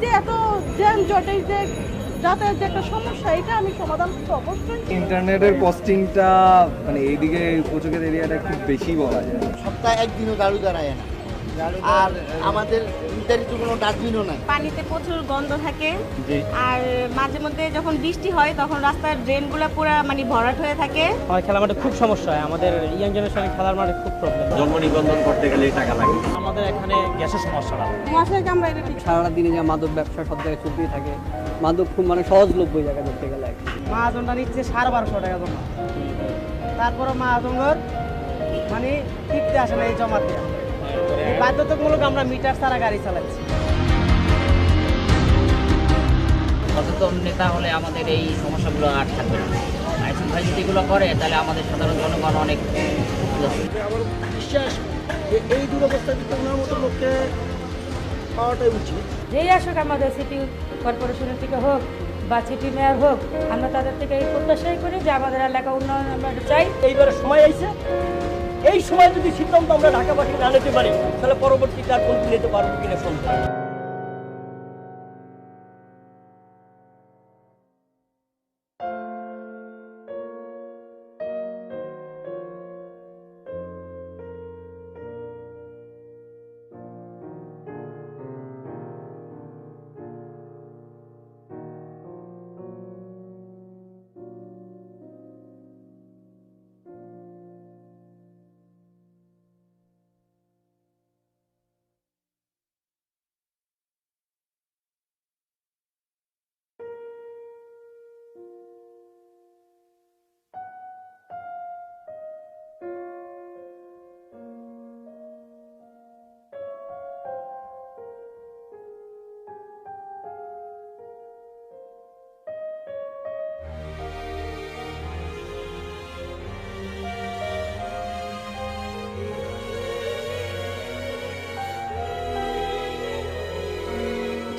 যে এত যানজট এই যে যাতায়াত যে একটা সমস্যা এটা আমি সমাধান করতে অবশ্যই ইন্টারনেটের কস্টিংটা মানে এইদিকে কোচকের এরিয়াটা খুব বেশি বলা যায়। সপ্তাহে একদিনও গাড়ি দাঁড়ায় না। আর আমাদের নির্ধারিত কোনো ডাস্টবিনও নাই। পানিতে প্রচুর গন্ধ থাকে। আর মাঝে মধ্যে যখন বৃষ্টি হয় তখন রাস্তার ড্রেনগুলো পুরো মানে ভরাট হয়ে থাকে। আমার খেলার মাঠে খুব সমস্যা হয়। আমাদের ইয়াং জেনারেশনের খেলার মাঠে খুব প্রবলেম জন্ম নিবন্ধন করতে গেলে টাকা লাগে। আমাদের এখানে গ্যাসের সমস্যাটা মশাই আমরা এটা ঠিক। সারা দিনে যা মাদক ব্যবসা সব জায়গায় চলতেই থাকে। মাদক খুব মানে সহজলভ্য এই জায়গায় ধরতে গেলে। মাহাজনটা নিচ্ছে সাড়ে বারোশো টাকা জমা। তারপরে মাহাজনগর মানে টিপতে আসে না এই জমা দিয়ে এই বাধ্যতামূলক আমরা মিটার ছাড়া গাড়ি চালাচ্ছি। সচেতন নেতা হলে আমাদের এই সমস্যাগুলো আর থাকবে না। আইসিন ভাই যদি এগুলো করে তাহলে আমাদের সাধারণ জনগণ অনেক আমার বিশ্বাস যে এই দুরবস্থা থেকে ওনার মতো লোককে পাওয়াটাই উচিত। যেই আসুক আমাদের সিটি কর্পোরেশনের থেকে হোক বা সিটি মেয়র হোক আমরা তাদের থেকে এই প্রত্যাশাই করি যে আমাদের এলাকা উন্নয়ন আমরা চাই। এইবার সময় আইছে। এই সময় যদি সিদ্ধান্ত আমরা ঢাকাবাসী না নিতে পারি, তাহলে পরবর্তীতে আর কোনটি নিতে পারব কিনা সন্দেহ।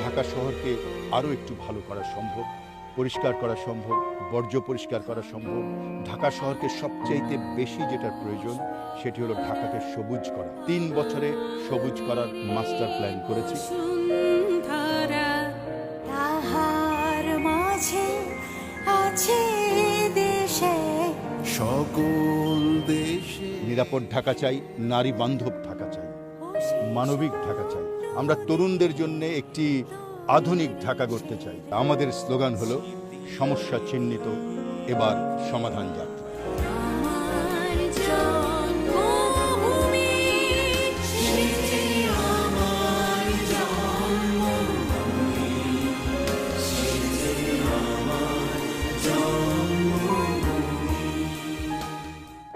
ঢাকা শহরকে আরও একটু ভালো করা সম্ভব পরিষ্কার করা সম্ভব বর্জ্য পরিষ্কার করা সম্ভব। ঢাকা শহরকে সবচাইতে বেশি যেটার প্রয়োজন সেটি হলো ঢাকাকে সবুজ করা। তিন বছরে সবুজ করার মাস্টার প্ল্যান করেছি। তাহার মাঝে আছে দেশে সকল দেশে। নিরাপদ ঢাকা চাই নারী বান্ধব ঢাকা চাই মানবিক ঢাকা চাই। আমরা তরুণদের জন্য একটি আধুনিক ঢাকা গড়তে চাই। আমাদের স্লোগান হলো সমস্যা চিহ্নিত এবার সমাধান যাক।